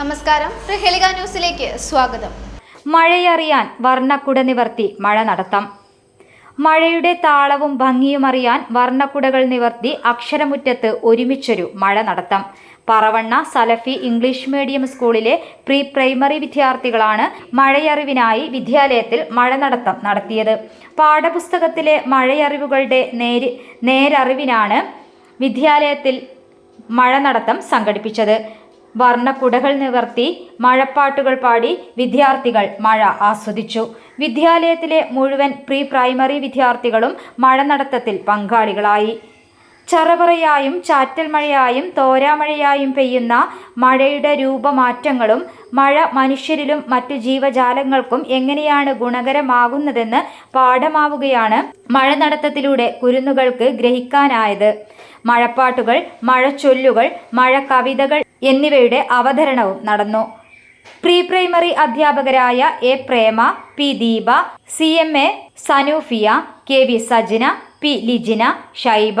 നമസ്കാരം. പ്രഹേളിക ന്യൂസിലേക്ക് സ്വാഗതം. മഴയറിയാൻ വർണക്കുട നിവർത്തി മഴ നടത്താം. മഴയുടെ താളവും ഭംഗിയും അറിയാൻ വർണക്കുടകൾ നിവർത്തി അക്ഷരമുറ്റത്ത് ഒരുമിച്ചൊരു മഴ നടത്താം. പറവണ്ണ സലഫി ഇംഗ്ലീഷ് മീഡിയം സ്കൂളിലെ പ്രീ പ്രൈമറി വിദ്യാർത്ഥികളാണ് മഴയറിവിനായി വിദ്യാലയത്തിൽ മഴ നടത്തം നടത്തിയത്. പാഠപുസ്തകത്തിലെ മഴയറിവുകളുടെ നേര് നേരറിവിനാണ് വിദ്യാലയത്തിൽ മഴ നടത്തം സംഘടിപ്പിച്ചത്. വർണക്കുടകൾ നിവർത്തി മഴപ്പാട്ടുകൾ പാടി വിദ്യാർത്ഥികൾ മഴ ആസ്വദിച്ചു. വിദ്യാലയത്തിലെ മുഴുവൻ പ്രീ പ്രൈമറി വിദ്യാർത്ഥികളും മഴ നടത്തത്തിൽ പങ്കാളികളായി. ചറപറയായും ചാറ്റൽ മഴയായും തോരാമഴയായും പെയ്യുന്ന മഴയുടെ രൂപമാറ്റങ്ങളും മഴ മനുഷ്യരിലും മറ്റു ജീവജാലങ്ങൾക്കും എങ്ങനെയാണ് ഗുണകരമാകുന്നതെന്ന് പാഠമാവുകയാണ് മഴ നടത്തത്തിലൂടെ കുരുന്നുകൾക്ക് ഗ്രഹിക്കാനായത്. മഴപ്പാട്ടുകൾ മഴച്ചൊല്ലുകൾ മഴ കവിതകൾ എന്നിവയുടെ അവതരണവും നടന്നു. പ്രീ പ്രൈമറി അധ്യാപകരായ A Prema P Deepa C M A Sanoofiya K V Sajina P Lijina Shaiba